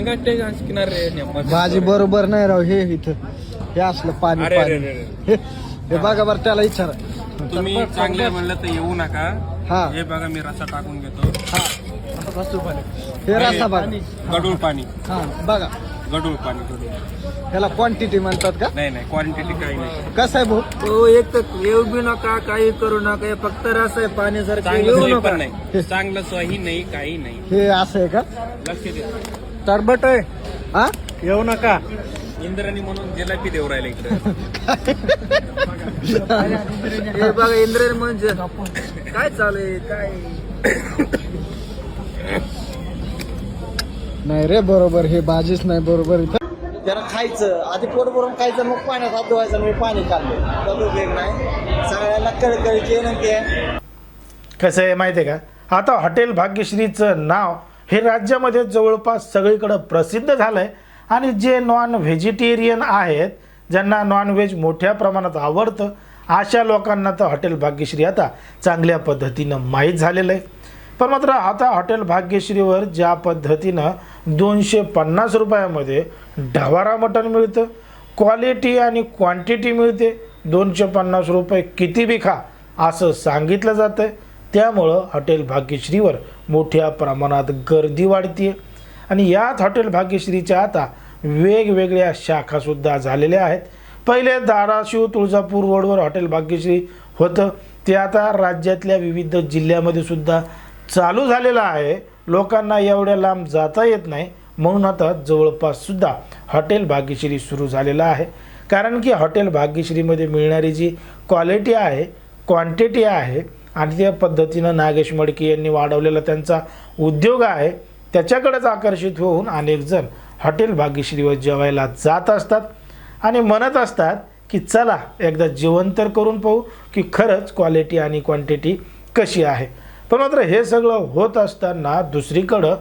कट्टे किनार रे. भाजी बरोबर नाही राव हे इथं. हे असलं पाणी अरे अरे पाणी. अरे अरे. हे हे बघा बरं त्याला विचारा तुम्ही चांगले म्हणलं तर येऊ नका. हा. हे बघा मी रसा टाकून घेतो. हे. रस्ता बघा. गडूळ पाणी. हा बघा. गडूळ पाणी गडूळ. ह्याला क्वांटिटी म्हणतात का? नाही नाही क्वांटिटी काही नाही. कसं आहे भाऊ? हो एक तर येऊ बी नका काही करू नका हे फक्त रस आहे पाण्यासारखं चांगलं येऊ सोयी नका. पण नाही चांगलं सोयी नाही काही नाही. हे असं आहे का? लक्ष दे तडबट आहे. हा? येऊ नका. इंद्राणी म्हणून जिलापी देऊ राहिला इकडे. हे बघा इंद्रेण म्हणजे काय चालू आहे? काय? नाही रे बरोबर हे भाजीच नाही बरोबर. इथं त्याला खायचं. आधी पोट भरून खायचं मग पाण्यात हात धुवायचं मी पाणी काढलं तर उपयोग नाही. सगळ्याला कळकळीची विनंती आहे. कसं आहे माहिती आहे का? आता हॉटेल भाग्यश्रीचं नाव हे राज्यामध्ये जवळपास सगळीकडं प्रसिद्ध झालं आहे आणि जे नॉन व्हेजिटेरियन आहेत ज्यांना नॉनव्हेज मोठ्या प्रमाणात आवडतं अशा लोकांना तर हॉटेल भाग्यश्री आता चांगल्या पद्धतीनं माहीत झालेलं आहे. पण मात्र आता हॉटेल भाग्यश्रीवर ज्या पद्धतीनं दोनशे पन्नास रुपयामध्ये ढवारा मटण मिळतं क्वालिटी आणि क्वांटिटी मिळते. दोनशे पन्नास रुपये किती बी खा असं सांगितलं जातं आहे त्यामुळं हॉटेल भाग्यश्रीवर मोठ्या प्रमाणात गर्दी वाढते आणि याच हॉटेल भाग्यश्रीच्या आता वेगवेगळ्या शाखासुद्धा झालेल्या आहेत. पहिले धाराशिव तुळजापूर रोडवर हॉटेल भाग्यश्री होतं. ते आता राज्यातल्या विविध जिल्ह्यामध्ये सुद्धा चालू झालेलं आहे. लोकांना एवढ्या लांब जाता येत नाही. म्हणून आता जवळपाससुद्धा हॉटेल भाग्यश्री सुरू झालेलं आहे. कारण की हॉटेल भाग्यश्रीमध्ये मिळणारी जी क्वालिटी आहे क्वांटिटी आहे आणि त्या पद्धतीनं नागेश मडके यांनी वाढवलेला त्यांचा उद्योग आहे त्याच्याकडेच आकर्षित होऊन अनेकजण हॉटेल भाग्यश्रीवर जेवायला जात असतात आणि म्हणत असतात की चला एकदा जेवण तर करून पाहू की खरंच क्वालिटी आणि क्वांटिटी कशी आहे. पण मात्र हे सगळं होत असताना दुसरीकडं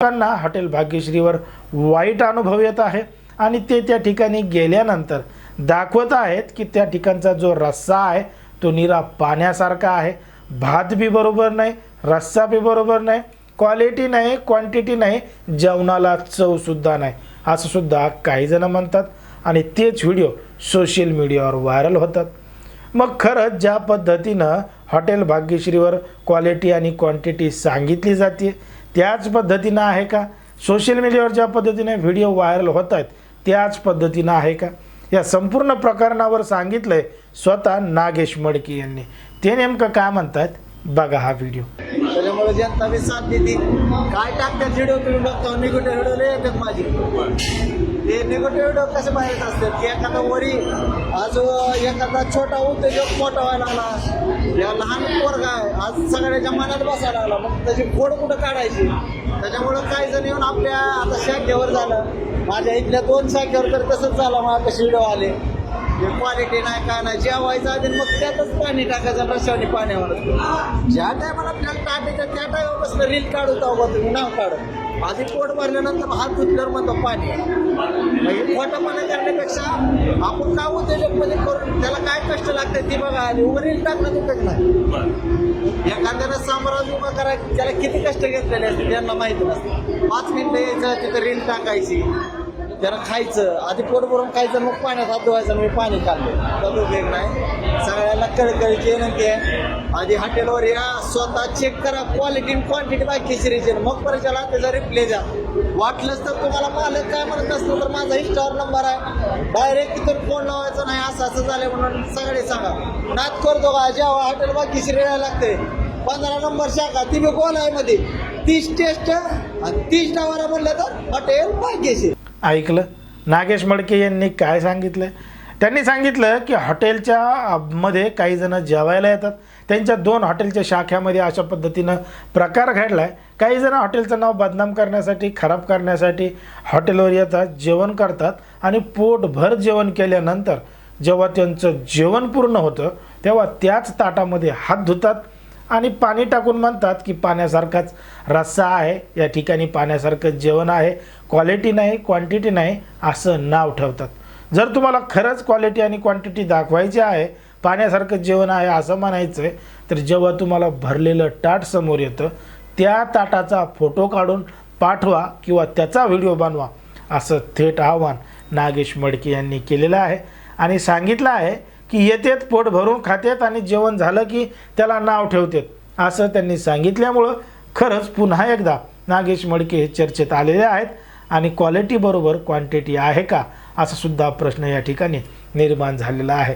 लोकांना हॉटेल भाग्यश्रीवर वाईट अनुभव येत आहे आणि ते त्या ठिकाणी गेल्यानंतर दाखवत आहेत की त्या ठिकाणचा जो रस्सा आहे तो निरा पाण्यासारखा आहे. भात बी बरोबर नाही रस्सा बी बरोबर नाही क्वालिटी नाही क्वांटिटी नाही जेवणाला चवसुद्धा नाही. असं सुद्धा काही म्हणतात आणि तेच व्हिडिओ सोशल मीडियावर व्हायरल होतात. मग खरंच ज्या पद्धतीनं हॉटेल भाग्यश्रीवर क्वालिटी आणि क्वांटिटी सांगितली जाते त्याच पद्धतीनं आहे का? सोशल मीडियावर ज्या पद्धतीने व्हिडिओ व्हायरल होत आहेत त्याच पद्धतीनं आहे का? या संपूर्ण प्रकरणावर सांगितलं आहे स्वतः नागेश मडके यांनी. ते नेमकं काय म्हणतात? बघा हा व्हिडिओ त्याच्यामुळे जनता बी साथ देते काय टाकतात व्हिडिओ तुम्ही बघता? निगेटिव्ह व्हिडिओ लय येतात माझी. ते निगेटिव्ह व्हिडिओ कसे बाहेर असतात? की एखादा वरी आज एखादा छोटा उद्योजक मोठा व्हायला लागला या लहान पोरगा आहे आज सगळ्याच्या मनात बसायला लागला. मग त्याची फोड कुठं काढायची? त्याच्यामुळं काही जण येऊन आपल्या आता शाखेवर झालं. माझ्या इथल्या दोन शाखेवर तर तसंच झालं मला कसे व्हिडिओ आले क्वालिटी नाही काय नाही जेवायचं आधी मग त्यातच पाणी टाकायचं रशावणी पाण्यावर. ज्या टायमाला आपल्याला टाकायचं त्या टायमापासून रील काढू तेव्हा तुम्ही नाव काढू आधी पोट भरल्यानंतर हात धुतल्यावर म्हणतो पाणी आहे. म्हणजे खोटापणा करण्यापेक्षा आपण काय उद्योजकमध्ये करून त्याला काय कष्ट लागते ते बघा आणि उभं टाकणं उपयोग नाही. एखाद्यानं साम्राज्य उभा करा त्याला किती कष्ट घेतलेले असते त्यांना माहिती नसतं. पाच मिनिटं यायचं तिथं रील टाकायची त्याला खायचं आधी पोट भरून खायचं मग पाण्यात हात धुवायचं मी पाणी काढलं तर उपयोग नाही. सगळ्याला कळकळीची विनंती आहे आधी हॉटेलवर या स्वतः चेक करा क्वालिटी क्वांटिटी बाकी सिरीजची मग परिचयाला त्याचा रिप्ले द्या. वाटलंच तर तुम्हाला मालक काय म्हणत असलं तर माझा इंस्टावर नंबर आहे. डायरेक्ट तिथून फोन लावायचा नाही असं असं झालं म्हणून सगळे सांगा. नात करतो का? जेव्हा हॉटेल बाकी श्रेया लागते. पंधरा नंबर शाखा ती बी गोल आहे मध्ये. तीस टेस्ट आणि तीस डावाला म्हणलं तर हॉटेल भाग्यश्री ऐकलं? नागेश मडके यांनी काय सांगितलं त्यांनी सांगितलं की हॉटेलच्या मध्ये काही जण जेवायला येतात. त्यांच्या दोन हॉटेलच्या शाख्यामध्ये अशा पद्धतीनं प्रकार घडला आहे काही जण हॉटेलचं नाव बदनाम करण्यासाठी खराब करण्यासाठी हॉटेलवर येतात जेवण करतात आणि पोटभर जेवण केल्यानंतर जेव्हा त्यांचं जेवण पूर्ण होतं तेव्हा त्याच ताटामध्ये हात धुतात आणि पाणी टाकून म्हणतात की पाण्यासारखाच रस्सा आहे. या ठिकाणी पाण्यासारखं जेवण आहे. क्वालिटी नाही क्वांटिटी नाही असं नाव ठेवतात. जर तुम्हाला खरंच क्वालिटी आणि क्वांटिटी दाखवायची आहे पाण्यासारखं जेवण आहे असं म्हणायचं आहे तर जेव्हा तुम्हाला भरलेलं ताट समोर येतं त्या ताटाचा फोटो काढून पाठवा किंवा त्याचा व्हिडिओ बनवा असं थेट आव्हान नागेश मडके यांनी केलेलं आहे. आणि सांगितलं आहे की येतेत पोट भरून खातेत आणि जेवण झालं की त्याला नाव ठेवतात असं त्यांनी सांगितल्यामुळं खरंच पुन्हा एकदा नागेश मडके हे चर्चेत आलेले आहेत. आणि क्वालिटीबरोबर क्वांटिटी आहे का? असा सुद्धा प्रश्न या ठिकाणी निर्माण झालेला आहे.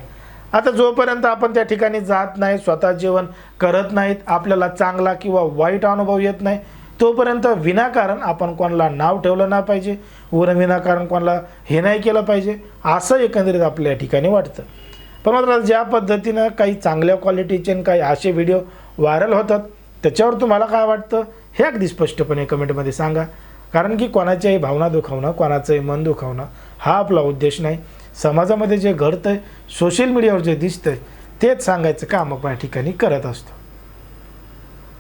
आता जोपर्यंत आपण त्या ठिकाणी जात नाही स्वतः जेवण करत नाहीत आपल्याला चांगला किंवा वाईट अनुभव येत नाही तोपर्यंत विनाकारण आपण कोणाला नाव ठेवलं नाही पाहिजे वर विनाकारण कोणाला हे नाही केलं पाहिजे असं एकंदरीत आपल्या या ठिकाणी वाटतं. पण मात्र ज्या पद्धतीनं काही चांगल्या क्वालिटीचे आणि काही असे व्हिडिओ व्हायरल होतात त्याच्यावर तुम्हाला काय वाटतं? हे अगदी स्पष्टपणे कमेंटमध्ये सांगा. कारण की कोणाच्याही भावना दुखावणं कोणाचंही मन दुखावणं हा आपला उद्देश नाही. समाजामध्ये जे घडतं आहे सोशल मीडियावर जे दिसतं आहे तेच सांगायचं काम आपण या ठिकाणी करत असतो.